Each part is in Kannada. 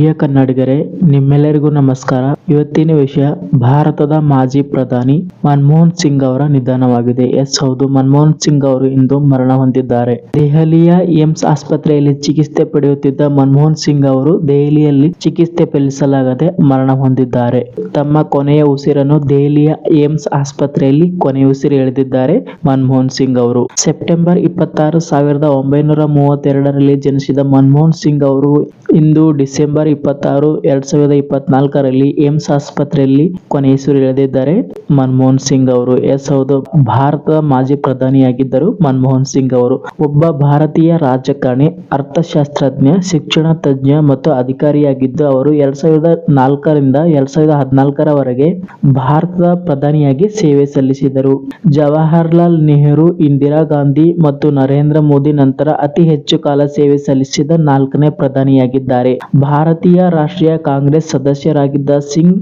ಪ್ರಿಯ ಕನ್ನಡಿಗರೇ, ನಿಮ್ಮೆಲ್ಲರಿಗೂ ನಮಸ್ಕಾರ. ಇವತ್ತಿನ ವಿಷಯ, ಭಾರತದ ಮಾಜಿ ಪ್ರಧಾನಿ ಮನಮೋಹನ್ ಸಿಂಗ್ ಅವರ ನಿಧನವಾಗಿದೆ. ಎಸ್, ಹೌದು, ಮನಮೋಹನ್ ಸಿಂಗ್ ಅವರು ಇಂದು ಮರಣ ಹೊಂದಿದ್ದಾರೆ. ದೆಹಲಿಯ ಏಮ್ಸ್ ಆಸ್ಪತ್ರೆಯಲ್ಲಿ ಚಿಕಿತ್ಸೆ ಪಡೆಯುತ್ತಿದ್ದ ಮನಮೋಹನ್ ಸಿಂಗ್ ಅವರು ದೆಹಲಿಯಲ್ಲಿ ಚಿಕಿತ್ಸೆ ಫಲಿಸಲಾಗದೆ ಮರಣ ಹೊಂದಿದ್ದಾರೆ. ತಮ್ಮ ಕೊನೆಯ ಉಸಿರನ್ನು ದೆಹಲಿಯ ಏಮ್ಸ್ ಆಸ್ಪತ್ರೆಯಲ್ಲಿ ಕೊನೆಯ ಉಸಿರು ಎಳೆದಿದ್ದಾರೆ ಮನಮೋಹನ್ ಸಿಂಗ್ ಅವರು. ಸೆಪ್ಟೆಂಬರ್ ಇಪ್ಪತ್ತಾರು, ಸಾವಿರದ ಒಂಬೈನೂರ ಮೂವತ್ತೆರಡರಲ್ಲಿ ಜನಿಸಿದ ಮನಮೋಹನ್ ಸಿಂಗ್ ಅವರು ಇಂದು ಡಿಸೆಂಬರ್ ಇಪ್ಪತ್ತಾರು, ಎರಡ್ ಸಾವಿರದ ಇಪ್ಪತ್ನಾಲ್ಕರಲ್ಲಿ ಏಮ್ಸ್ ಆಸ್ಪತ್ರೆಯಲ್ಲಿ ಕೊನೆಯಸೂರು ಇಳಿದಿದ್ದಾರೆ ಮನಮೋಹನ್ ಸಿಂಗ್ ಅವರು. ಎಸ್ ಹೌದು ಭಾರತದ ಮಾಜಿ ಪ್ರಧಾನಿಯಾಗಿದ್ದರು ಮನಮೋಹನ್ ಸಿಂಗ್ ಅವರು ಒಬ್ಬ ಭಾರತೀಯ ರಾಜಕಾರಣಿ, ಅರ್ಥಶಾಸ್ತ್ರಜ್ಞ, ಶಿಕ್ಷಣ ತಜ್ಞ ಮತ್ತು ಅಧಿಕಾರಿಯಾಗಿದ್ದು, ಅವರು ಎರಡ್ ಸಾವಿರದ ನಾಲ್ಕರಿಂದ ಎರಡ್ ಸಾವಿರದ ಹದಿನಾಲ್ಕರವರೆಗೆ ಭಾರತದ ಪ್ರಧಾನಿಯಾಗಿ ಸೇವೆ ಸಲ್ಲಿಸಿದರು. ಜವಾಹರ್ಲಾಲ್ ನೆಹರು, ಇಂದಿರಾ ಗಾಂಧಿ ಮತ್ತು ನರೇಂದ್ರ ಮೋದಿ ನಂತರ ಅತಿ ಹೆಚ್ಚು ಕಾಲ ಸೇವೆ ಸಲ್ಲಿಸಿದ ನಾಲ್ಕನೇ ಪ್ರಧಾನಿಯಾಗಿದ್ದಾರೆ. ಭಾರತೀಯ ರಾಷ್ಟ್ರೀಯ ಕಾಂಗ್ರೆಸ್ ಸದಸ್ಯರಾಗಿದ್ದ ಸಿಂಗ್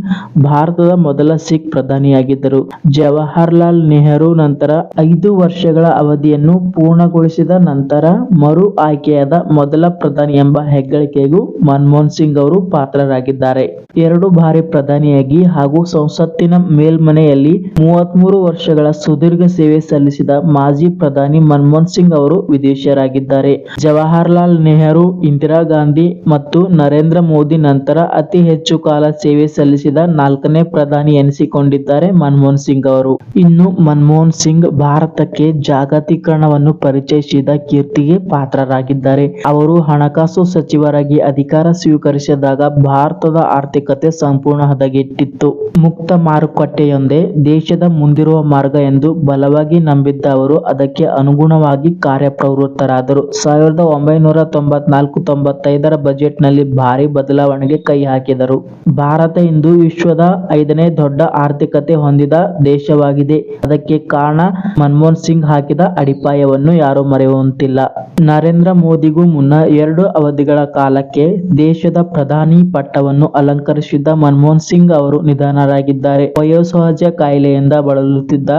ಭಾರತದ ಮೊದಲ ಸಿಖ್ ಪ್ರಧಾನಿಯಾಗಿದ್ದರು. ಜವಾಹರ್ಲಾಲ್ ನೆಹರು ನಂತರ ಐದು ವರ್ಷಗಳ ಅವಧಿಯನ್ನು ಪೂರ್ಣಗೊಳಿಸಿದ ನಂತರ ಮರು ಆಯ್ಕೆಯಾದ ಮೊದಲ ಪ್ರಧಾನಿ ಎಂಬ ಹೆಗ್ಗಳಿಕೆಗೂ ಮನಮೋಹನ್ ಸಿಂಗ್ ಅವರು ಪಾತ್ರರಾಗಿದ್ದಾರೆ. ಎರಡು ಬಾರಿ ಪ್ರಧಾನಿಯಾಗಿ ಹಾಗೂ ಸಂಸತ್ತಿನ ಮೇಲ್ಮನೆಯಲ್ಲಿ ಮೂವತ್ಮೂರು ವರ್ಷಗಳ ಸುದೀರ್ಘ ಸೇವೆ ಸಲ್ಲಿಸಿದ ಮಾಜಿ ಪ್ರಧಾನಿ ಮನಮೋಹನ್ ಸಿಂಗ್ ಅವರು ವಿದೇಶಿಯರಾಗಿದ್ದಾರೆ. ಜವಾಹರ್ಲಾಲ್ ನೆಹರು, ಇಂದಿರಾ ಗಾಂಧಿ ಮತ್ತು ನರೇಂದ್ರ ಮೋದಿ ನಂತರ ಅತಿ ಹೆಚ್ಚು ಕಾಲ ಸೇವೆ ಸಲ್ಲಿಸಿದ ನಾಲ್ಕನೇ ಪ್ರಧಾನಿ ಎನಿಸಿಕೊಂಡಿದ್ದಾರೆ ಮನಮೋಹನ್ ಸಿಂಗ್ ಅವರು. ಇನ್ನು ಮನಮೋಹನ್ ಸಿಂಗ್ ಭಾರತಕ್ಕೆ ಜಾಗತೀಕರಣವನ್ನು ಪರಿಚಯಿಸಿದ ಕೀರ್ತಿಗೆ ಪಾತ್ರರಾಗಿದ್ದಾರೆ. ಅವರು ಹಣಕಾಸು ಸಚಿವರಾಗಿ ಅಧಿಕಾರ ಸ್ವೀಕರಿಸಿದಾಗ ಭಾರತದ ಆರ್ಥಿಕತೆ ಸಂಪೂರ್ಣ ಹದಗೆಟ್ಟಿತ್ತು. ಮುಕ್ತ ಮಾರುಕಟ್ಟೆಯೊಂದೇ ದೇಶದ ಮುಂದಿರುವ ಮಾರ್ಗ ಎಂದು ಬಲವಾಗಿ ನಂಬಿದ್ದ ಅವರು ಅದಕ್ಕೆ ಅನುಗುಣವಾಗಿ ಕಾರ್ಯಪ್ರವೃತ್ತರಾದರು. ಸಾವಿರದ ಒಂಬೈನೂರ ತೊಂಬತ್ನಾಲ್ಕು ತೊಂಬತ್ತೈದರ ಬಜೆಟ್ನಲ್ಲಿ ಭಾರಿ ಬದಲಾವಣೆಗೆ ಕೈ ಹಾಕಿದರು. ಭಾರತ ಇಂದು ವಿಶ್ವದ ಐದನೇ ದೊಡ್ಡ ಆರ್ಥಿಕತೆ ಹೊಂದಿದ ದೇಶವಾಗಿದೆ. ಅದಕ್ಕೆ ಕಾರಣ ಮನಮೋಹನ್ ಸಿಂಗ್ ಹಾಕಿದ ಅಡಿಪಾಯವನ್ನು ಯಾರು ಮರೆಯುವಂತಿಲ್ಲ. ನರೇಂದ್ರ ಮೋದಿಗೂ ಮುನ್ನ ಎರಡು ಅವಧಿಗಳ ಕಾಲಕ್ಕೆ ದೇಶದ ಪ್ರಧಾನಿ ಪಟ್ಟವನ್ನು ಅಲಂಕರಿಸಿದ್ದ ಮನಮೋಹನ್ ಸಿಂಗ್ ಅವರು ನಿಧನರಾಗಿದ್ದಾರೆ. ವಯೋಸಹಜ ಕಾಯಿಲೆಯಿಂದ ಬಳಲುತ್ತಿದ್ದ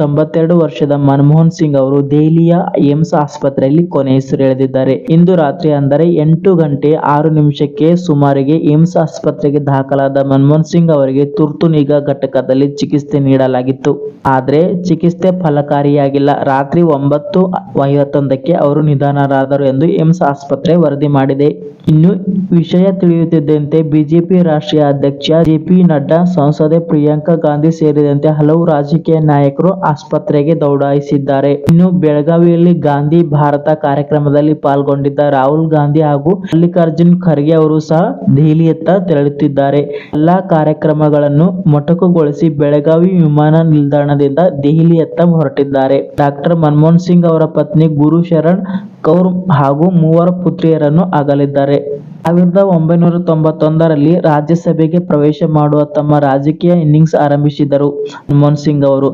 ತೊಂಬತ್ತೆರಡು ವರ್ಷದ ಮನಮೋಹನ್ ಸಿಂಗ್ ಅವರು ದೆಹಲಿಯ ಏಮ್ಸ್ ಆಸ್ಪತ್ರೆಯಲ್ಲಿ ಕೊನೆಯುಸಿರೆಳೆದಿದ್ದಾರೆ ಇಂದು ರಾತ್ರಿ ಅಂದರೆ ಎಂಟು ಗಂಟೆ ಆರು ನಿಮಿಷಕ್ಕೆ ಸುಮಾರಿಗೆ ಏಮ್ಸ್ ಆಸ್ಪತ್ರೆಗೆ ದಾಖಲಾದ ಮನಮೋಹನ್ ಸಿಂಗ್ ಅವರಿಗೆ ತುರ್ತು ನಿಗಾ ಘಟಕದಲ್ಲಿ ಚಿಕಿತ್ಸೆ ನೀಡಲಾಗಿತ್ತು. ಆದರೆ ಚಿಕಿತ್ಸೆ ಫಲಕಾರಿಯಾಗಿಲ್ಲ. ರಾತ್ರಿ ಒಂಬತ್ತು ಐವತ್ತೊಂದಕ್ಕೆ ಅವರು ನಿಧನರಾದರು ಎಂದು ಏಮ್ಸ್ ಆಸ್ಪತ್ರೆ ವರದಿ ಮಾಡಿದೆ. ಇನ್ನು ವಿಷಯ ತಿಳಿಯುತ್ತಿದ್ದಂತೆ ಬಿಜೆಪಿ ರಾಷ್ಟ್ರೀಯ ಅಧ್ಯಕ್ಷ ಜೆಪಿ ನಡ್ಡಾ, ಸಂಸದೆ ಪ್ರಿಯಾಂಕಾ ಗಾಂಧಿ ಸೇರಿದಂತೆ ಹಲವು ರಾಜಕೀಯ ನಾಯಕರು ಆಸ್ಪತ್ರೆಗೆ ದೌಡಾಯಿಸಿದ್ದಾರೆ. ಇನ್ನು ಬೆಳಗಾವಿಯಲ್ಲಿ ಗಾಂಧಿ ಭಾರತ ಕಾರ್ಯಕ್ರಮದಲ್ಲಿ ಪಾಲ್ಗೊಂಡಿದ್ದ ರಾಹುಲ್ ಗಾಂಧಿ ಹಾಗೂ ಮಲ್ಲಿಕಾರ್ಜುನ್ ಖರ್ಗೆ ಅವರು ಸಹ ದೆಹಲಿಯತ್ತ ತೆರಳುತ್ತಿದ್ದಾರೆ. ಎಲ್ಲಾ ಕಾರ್ಯಕ್ರಮಗಳನ್ನು ಮೊಟಕುಗೊಳಿಸಿ ಬೆಳಗಾವಿ ವಿಮಾನ ನಿಲ್ದಾಣದಿಂದ ದೆಹಲಿಯತ್ತ ಹೊರಟಿದ್ದಾರೆ. ಡಾಕ್ಟರ್ ಮನಮೋಹನ್ ಸಿಂಗ್ ಅವರ ಪತ್ನಿ ಗುರು ಶರಣ್ ಕೌರ್ ಹಾಗೂ ಮೂವರು ಪುತ್ರಿಯರನ್ನು ಅಗಲಿದ್ದಾರೆ. ಸಾವಿರದ ಒಂಬೈನೂರ ತೊಂಬತ್ತೊಂದರಲ್ಲಿ ರಾಜ್ಯಸಭೆಗೆ ಪ್ರವೇಶ ಮಾಡುವ ತಮ್ಮ ರಾಜಕೀಯ ಇನ್ನಿಂಗ್ಸ್ ಆರಂಭಿಸಿದರು ಮನಮೋಹನ್ ಸಿಂಗ್ ಅವರು.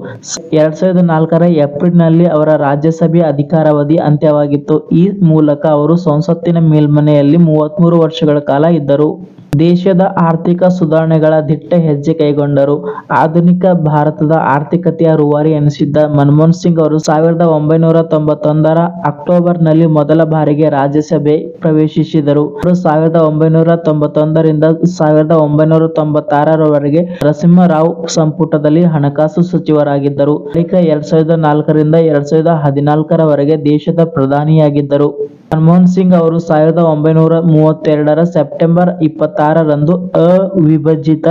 ಎರಡ್ ಸಾವಿರದ ನಾಲ್ಕರ ಏಪ್ರಿಲ್ನಲ್ಲಿ ಅವರ ರಾಜ್ಯಸಭೆಯ ಅಧಿಕಾರಾವಧಿ ಅಂತ್ಯವಾಗಿತ್ತು. ಈ ಮೂಲಕ ಅವರು ಸಂಸತ್ತಿನ ಮೇಲ್ಮನೆಯಲ್ಲಿ ಮೂವತ್ಮೂರು ವರ್ಷಗಳ ಕಾಲ ಇದ್ದರು ದೇಶದ ಆರ್ಥಿಕ ಸುಧಾರಣೆಗಳ ದಿಟ್ಟ ಹೆಜ್ಜೆ ಕೈಗೊಂಡರು. ಆಧುನಿಕ ಭಾರತದ ಆರ್ಥಿಕತೆಯ ರೂವಾರಿ ಎನಿಸಿದ್ದ ಮನಮೋಹನ್ ಸಿಂಗ್ ಅವರು ಸಾವಿರದ ಒಂಬೈನೂರ ತೊಂಬತ್ತೊಂದರ ಅಕ್ಟೋಬರ್ನಲ್ಲಿ ಮೊದಲ ಬಾರಿಗೆ ರಾಜ್ಯಸಭೆ ಪ್ರವೇಶಿಸಿದರು. ಅವರು ಸಾವಿರದ ಒಂಬೈನೂರ ತೊಂಬತ್ತೊಂದರಿಂದ ಸಾವಿರದ ಒಂಬೈನೂರ ತೊಂಬತ್ತಾರರವರೆಗೆ ನರಸಿಂಹರಾವ್ ಸಂಪುಟದಲ್ಲಿ ಹಣಕಾಸು ಸಚಿವರಾಗಿದ್ದರು. ಬಳಿಕ ಎರಡ್ ಸಾವಿರದ ನಾಲ್ಕರಿಂದ ಎರಡ್ ಸಾವಿರದ ಹದಿನಾಲ್ಕರವರೆಗೆ ದೇಶದ ಪ್ರಧಾನಿಯಾಗಿದ್ದರು. ಮನಮೋಹನ್ ಸಿಂಗ್ ಅವರು ಸಾವಿರದ ಒಂಬೈನೂರ ಮೂವತ್ತೆರಡರ ಸೆಪ್ಟೆಂಬರ್ ಇಪ್ಪತ್ತಾರರಂದು ಅವಿಭಜಿತ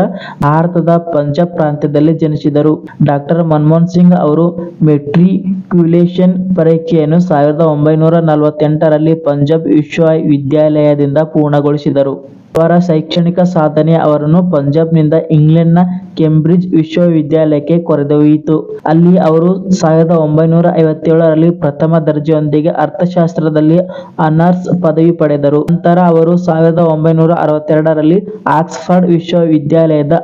ಭಾರತದ ಪಂಜಾಬ್ ಪ್ರಾಂತ್ಯದಲ್ಲಿ ಜನಿಸಿದರು. ಡಾಕ್ಟರ್ ಮನಮೋಹನ್ ಸಿಂಗ್ ಅವರು ಮೆಟ್ರಿಕ್ಯುಲೇಷನ್ ಪರೀಕ್ಷೆಯನ್ನು ಸಾವಿರದ ಒಂಬೈನೂರ ನಲವತ್ತೆಂಟರಲ್ಲಿ ಪಂಜಾಬ್ ವಿಶ್ವವಿದ್ಯಾಲಯದಿಂದ ಪೂರ್ಣಗೊಳಿಸಿದರು. ಅವರ ಶೈಕ್ಷಣಿಕ ಸಾಧನೆ ಅವರನ್ನು ಪಂಜಾಬ್ನಿಂದ ಇಂಗ್ಲೆಂಡ್ನ ಕೇಂಬ್ರಿಡ್ಜ್ ವಿಶ್ವವಿದ್ಯಾಲಯಕ್ಕೆ ಕರೆದೊಯ್ಯಿತು. ಅಲ್ಲಿ ಅವರು ಸಾವಿರದ ಒಂಬೈನೂರ ಐವತ್ತೇಳರಲ್ಲಿ ಪ್ರಥಮ ದರ್ಜೆಯೊಂದಿಗೆ ಅರ್ಥಶಾಸ್ತ್ರದಲ್ಲಿ ಅನರ್ಸ್ ಪದವಿ ಪಡೆದರು. ನಂತರ ಅವರು ಸಾವಿರದ ಒಂಬೈನೂರ ಅರವತ್ತೆರಡರಲ್ಲಿ ಆಕ್ಸ್ಫರ್ಡ್ ವಿಶ್ವವಿದ್ಯಾಲಯದ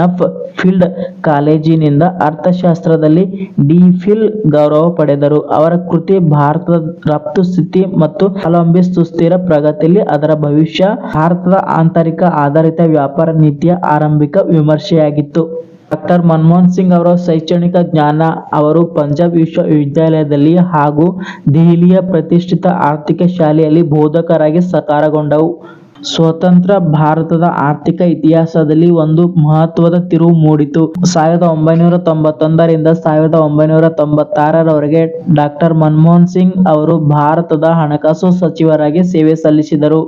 ನಫ್ ಫೀಲ್ಡ್ ಕಾಲೇಜಿನಿಂದ ಅರ್ಥಶಾಸ್ತ್ರದಲ್ಲಿ ಡಿಫಿಲ್ ಗೌರವ ಪಡೆದರು. ಅವರ ಕೃತಿ ಭಾರತದ ರಫ್ತು ಸ್ಥಿತಿ ಮತ್ತು ಅವಲಂಬಿ ಸುಸ್ಥಿರ ಪ್ರಗತಿಯಲ್ಲಿ ಅದರ ಭವಿಷ್ಯ, ಭಾರತದ ಆಂತರಿಕ ಆಧಾರಿತ ವ್ಯಾಪಾರ ನೀತಿಯ ಆರಂಭಿಕ ವಿಮರ್ಶೆಯಾಗಿತ್ತು. ಡಾಕ್ಟರ್ ಮನಮೋಹನ್ ಸಿಂಗ್ ಅವರ ಶೈಕ್ಷಣಿಕ ಜ್ಞಾನ, ಅವರು ಪಂಜಾಬ್ ವಿಶ್ವವಿದ್ಯಾಲಯದಲ್ಲಿ ಹಾಗೂ ದೆಹಲಿಯ ಪ್ರತಿಷ್ಠಿತ ಆರ್ಥಿಕ ಶಾಲೆಯಲ್ಲಿ ಬೋಧಕರಾಗಿ ಸಾಕಾರಗೊಂಡವು. ಸ್ವತಂತ್ರ ಭಾರತದ ಆರ್ಥಿಕ ಇತಿಹಾಸದಲ್ಲಿ ಒಂದು ಮಹತ್ವದ ತಿರುವು ಮೂಡಿತು. ಸಾವಿರದ ಒಂಬೈನೂರ ತೊಂಬತ್ತೊಂದರಿಂದ ಸಾವಿರದ ಒಂಬೈನೂರ ತೊಂಬತ್ತಾರರವರೆಗೆ ಡಾಕ್ಟರ್ ಮನಮೋಹನ್ ಸಿಂಗ್ ಅವರು ಭಾರತದ ಹಣಕಾಸು ಸಚಿವರಾಗಿ ಸೇವೆ ಸಲ್ಲಿಸಿದರು.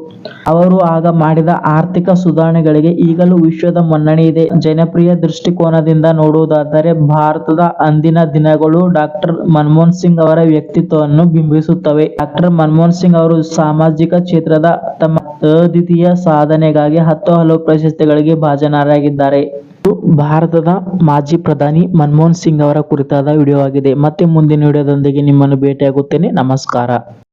ಅವರು ಆಗ ಮಾಡಿದ ಆರ್ಥಿಕ ಸುಧಾರಣೆಗಳಿಗೆ ಈಗಲೂ ವಿಶ್ವದ ಮನ್ನಣೆ ಇದೆ. ಜನಪ್ರಿಯ ದೃಷ್ಟಿಕೋನದಿಂದ ನೋಡುವುದಾದರೆ ಭಾರತದ ಅಂದಿನ ದಿನಗಳು ಡಾಕ್ಟರ್ ಮನಮೋಹನ್ ಸಿಂಗ್ ಅವರ ವ್ಯಕ್ತಿತ್ವವನ್ನು ಬಿಂಬಿಸುತ್ತವೆ. ಡಾಕ್ಟರ್ ಮನಮೋಹನ್ ಸಿಂಗ್ ಅವರು ಸಾಮಾಜಿಕ ಕ್ಷೇತ್ರದ ತಮ್ಮ ಸಾಧನೆಗಾಗಿ ಹತ್ತು ಹಲವು ಪ್ರಶಸ್ತಿಗಳಿಗೆ ಭಾಜನರಾಗಿದ್ದಾರೆ. ಭಾರತದ ಮಾಜಿ ಪ್ರಧಾನಿ ಮನಮೋಹನ್ ಸಿಂಗ್ ಅವರ ಕುರಿತಾದ ವಿಡಿಯೋ ಆಗಿದೆ ಮತ್ತೆ ಮುಂದಿನ ವಿಡಿಯೋದೊಂದಿಗೆ ನಿಮ್ಮನ್ನು ಭೇಟಿಯಾಗುತ್ತೇನೆ. ನಮಸ್ಕಾರ.